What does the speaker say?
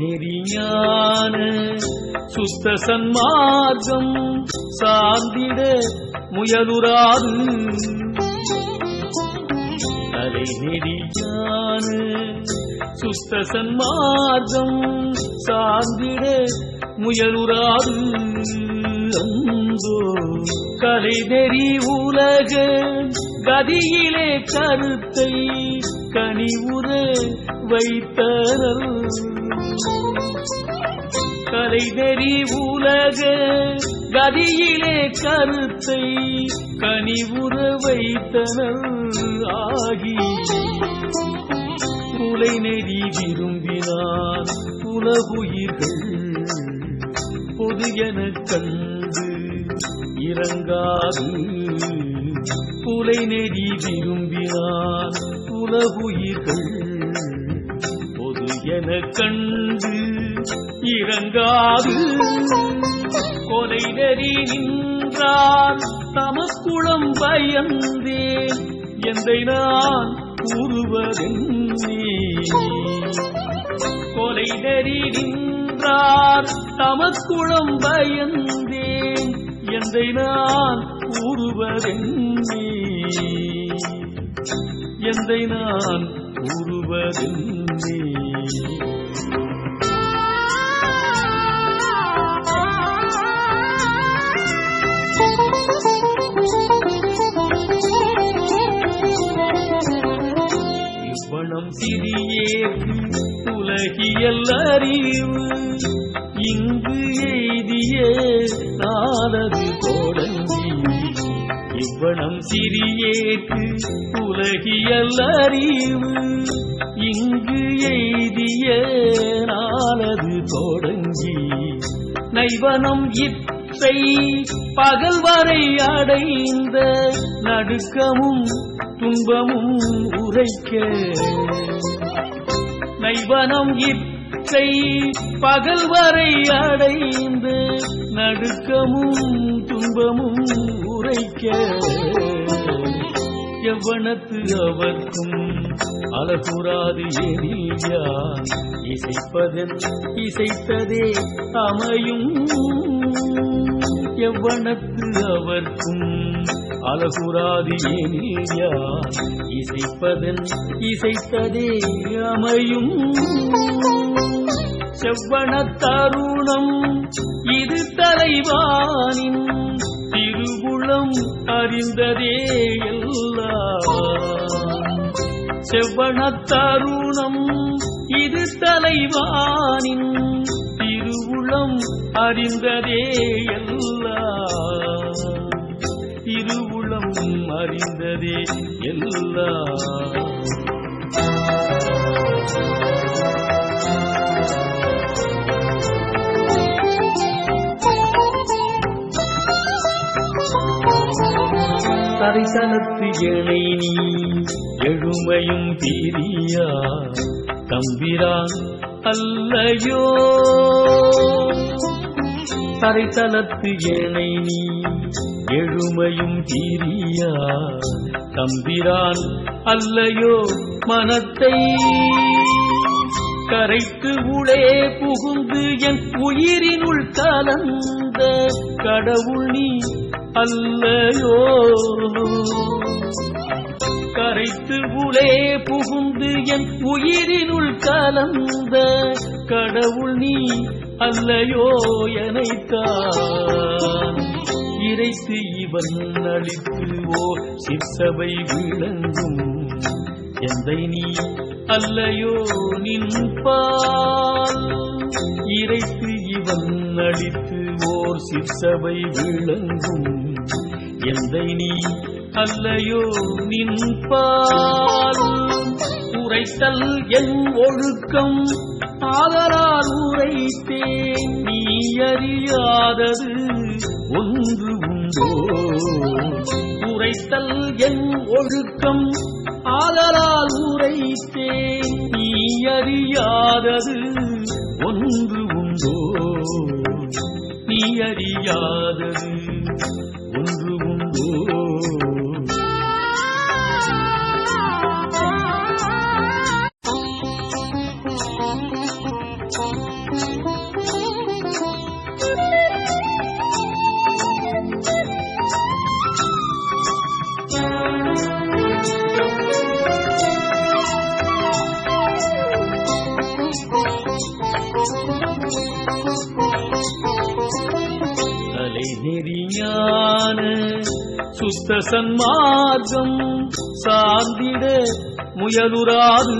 நெறியான சுத்த சன்மார்க்கம் சார்ந்திட முயலுராது தலை நெறியான சுத்த சன்மார்க்கம் சார்ந்திட முயலுறாது. அந்தோ கலை நெறி உலக கதியிலே கருத்தை கனிவுற வைத்தனர். கலை நெறி உலக கதியிலே கருத்தை கனிவுற வைத்தனர் ஆகி. புலை நெறி விரும்பினான் உலகுயிர்கள் பொது என கண்டு இறங்காது. புலை நெறி விரும்பினான் உலகுயிர்கள் என கண்டு இறங்காது. கொலை நெறி நின்றார் தமக்குளம் பயந்தேன் எந்தை நான் கூறுவதென்னே. கொலை நெறி நின்றார் தமக்குளம் பயந்தேன் எந்தை நான் கூறுவதென்னே. எந்தை நான் கூறுவதென்னே இவ்வளம் சிறியேற்கு உலகியல் அறிவு. இங்கு எய்திய நாளது தொடங்கி இவ்வளம் சிறியேற்கு உலகியல் அறிவு. இங்கு எய்திய நாளது தொடங்கி நைவனம் இத்தை பகல் வரை அடைந்த நடுக்கமும் துன்பமும் உரைக்க. நைவனம் இத்தை பகல் வரை அடைந்து நடுக்கமும் துன்பமும் உரைக்க எவ்வனத்து அவர்க்கும் அழகுறாது எனியா இசைப்பதன் இசைத்ததே அமையும் எவ்வனத்து அவர்க்கும் அழகுறாது எனியா இசைப்பதன் இசைத்ததே அமையும் செவ்வன தருணம் இது தலைவானின் அறிந்ததே எல்லாம். செவ்வனத்தருணம் இது தலைவானின் திருவுளம் அறிந்ததே எல்லாம். திருவுளம் அறிந்ததே எல்லாம். தரிசனத்து எனை நீ எழுமையும் பிரியா தம்பிரான் அல்லையோ. தரிசனத்து எனை நீ எழுமையும் பிரியா தம்பிரான் அல்லையோ. மனத்தை கரைத்து உளே புகுந்து என் உயிரினுள் கலந்து கடவுள் நீ அல்லையோ. கரைத்து உளே புகுந்து என் உயிரினுள் கலந்த கடவுள் நீ அல்லையோ எனைத்தான். இறைத்து இவன் அளித்து ஓர் சிற்சபை விளங்கும் எந்தை நீ அல்லையோ நின்பால் இறைத்து இவன் அளித்து ஓர் சிற்சபை விளங்கும் எந்தை நீ அல்லையோ நின்பால் உரைத்தல் என் ஒழுக்கம். ஆதலால் உரைத்தேன் நீ அறியாதது ஒன்று உண்டோ? உரைத்தல் என் ஒழுக்கம் ஆதலால் உரைத்தேன் நீ அறியாதது ஒன்று உண்டோ? நீ அறியாதது அலை நெறியான சுத்த சன்மார்க்கம் சார்ந்திட முயலுராது